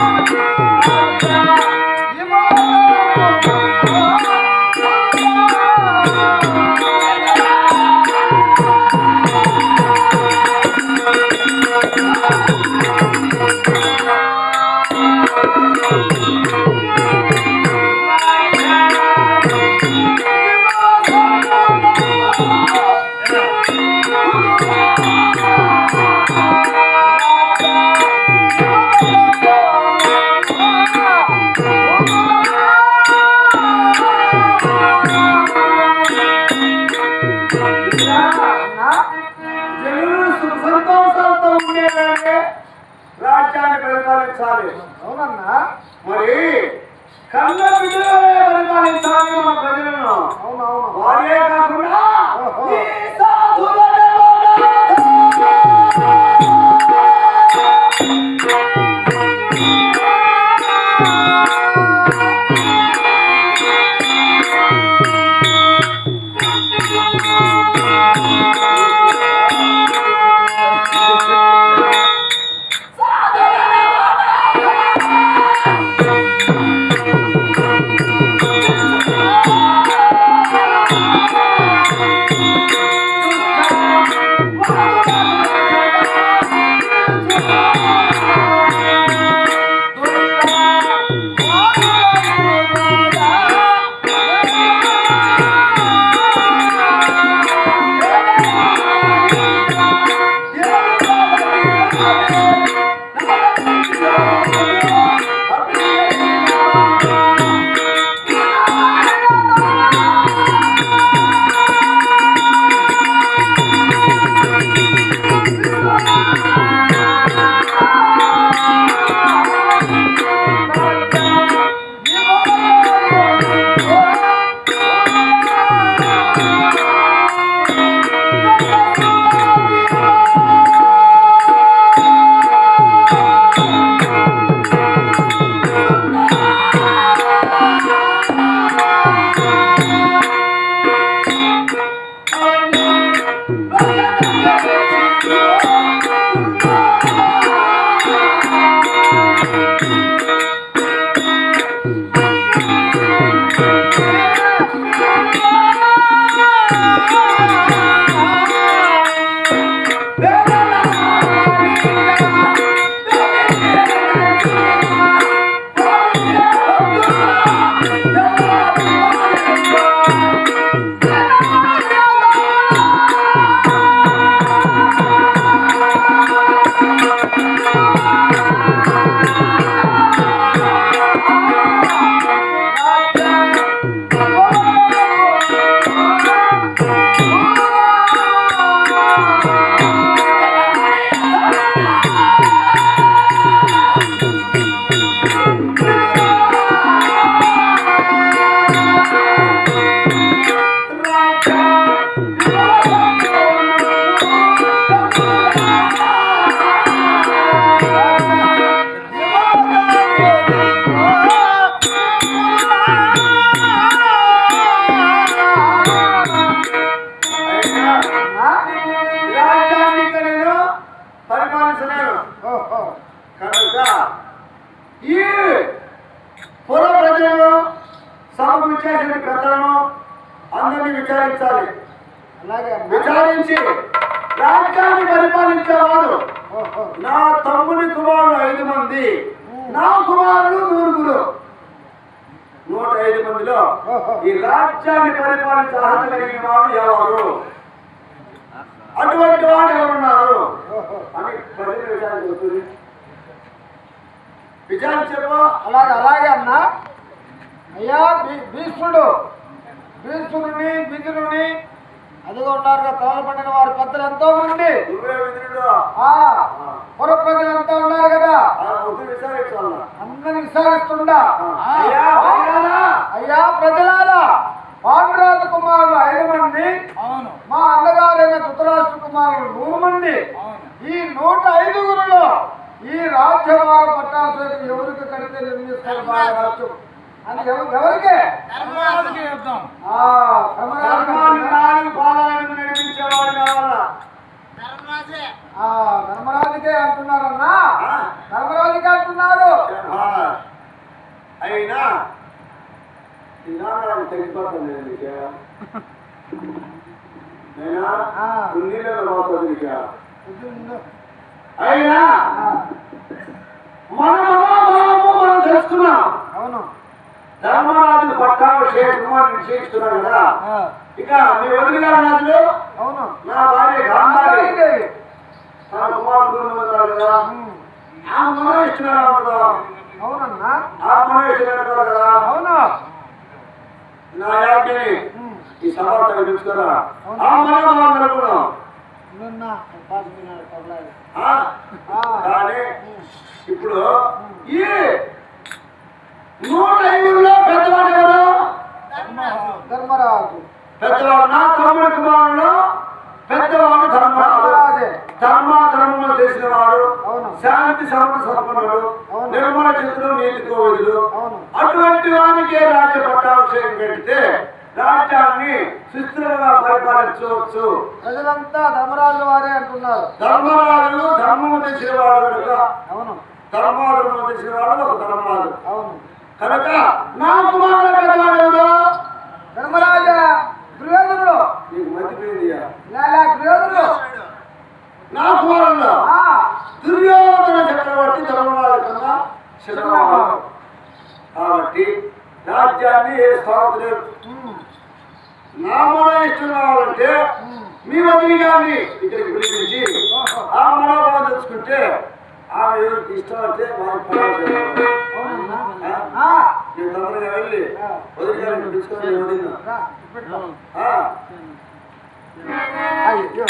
Thank you. రాజ్యాన్ని పరిపాలించాలి. అవునన్నా. మరి కన్న బిడ్డలే పరిపాలించాలి మన ప్రజలను. వారే కాకుండా విచారించాలి అలాగే విచారించి రాజ్యాన్ని పరిపాలించేవాడు. నా తమ్ముని కుమారులు ఐదు మంది. నా కుమారులు నూరుగురు. నూట ఐదు మందిలో ఈ రాజ్యాన్ని పరిపాలించే అర్హత కలిగిన వాడు ఎవరు? అటువంటి వాడు ఎవరున్నారు? అని ప్రజలు విచారించుతుంది విచారించమో అలాగే అలాగే అన్నా. అయ్యా భీష్ముడు భీష్ముడిని బిందుని అదిగో ఉన్నారు కదా తోల పడిన వారి పెద్దలు ఎంతో మంది పుర ప్రజలు ఎంతో ఉన్నారు కదా? అందరిని విచారిస్తుండా? అయ్యా ప్రజలారా పాండురాజు కుమారులు ఐదు మంది అవును. మా అన్నగారైన ధృతరాష్ట్ర కుమారులు నూరు మంది ఈ నూట ఐదుగురులో ఈ రాజ్యభార పట్టాభిషేకం ఎవరికి కడితే నిర్మిస్తారు బాగా రాజ్యం? అని ఎవ- ఎవరికి? ధర్మరాజుకి యుద్ధం ఆ ధర్మరాజు ధర్మాన్ని కంటున్నా? నాలుగు పాదాల మీద నడిపించేవాడు కావాలా ధర్మరాజే ఆ ధర్మరాజుకే అంటున్నారన్నా ఆ? ధర్మరాజుకే అంటున్నారు ఆ. తెగిపోతుంది నీకు అయినా మన మనం తెలుసుకున్నాం. అవును. ధర్మరాజు కదా. ఆ, ఇక మీ వదిలి గారు రాజులు? అవును. నా భార్య గాంధారి. కుమారుడు కదా. ఉమ్, ఆ మనం ఇస్తున్నాడు కదా. అవునన్నా. ఆ మనం ఇస్తున్నాడు కదా. అవును. నా యాజ్ఞని ఈ. ఆ? ఆ, కానీ ఇప్పుడు ఈ నూట ఐదులో పెద్దవాడు ఎవరు? ధర్మరాజు. పెద్దవాడు నా తమ్ముడి కుమారుడు పెద్దవాడు ధర్మరాజు. ధర్మరాజే. ధర్మ ధర్మములు చేసిన వాడు శాంతి సమత సంపన్నుడు. నిర్మల చిత్రుడు నీతి కోవిదుడు. అటువంటి వానికి రాజ్య పట్టాభిషేకం పెడితే రాజ్యాన్ని సుస్థిరంగా పరిపాలించవచ్చు. ప్రజలంతా ధర్మరాజు వారే అంటున్నారు. ధర్మరాజు ధర్మము తెచ్చిన వాడు కనుక అవును. ధర్మధర్మము తెచ్చిన వాడు ఒక ధర్మరాజు. అవును. కనుక నా కుమారుడు? ధర్మరాజా దుర్యోధనుడు. నీకు మతిపోయింది లేలా దుర్యోధనుడు. నా కుమారుడు ఆ, దుర్యోధన చక్రవర్తి ధర్మరాజు కన్నా చిన్నవాడు కాబట్టి రాజ్యాన్ని ఏ స్థానం నా మన ఇష్టం కావాలంటే మీ వదిలి గారిని ఇక్కడికి పిలిపించి ఆ మనోభావం తెలుసుకుంటే ఆమె ఎవరికి ఇష్టం అంటే వారికి నేను తొందరగా వెళ్ళి వదిలి గారిని పిలుచుకొని వదిలినా? అయ్యో,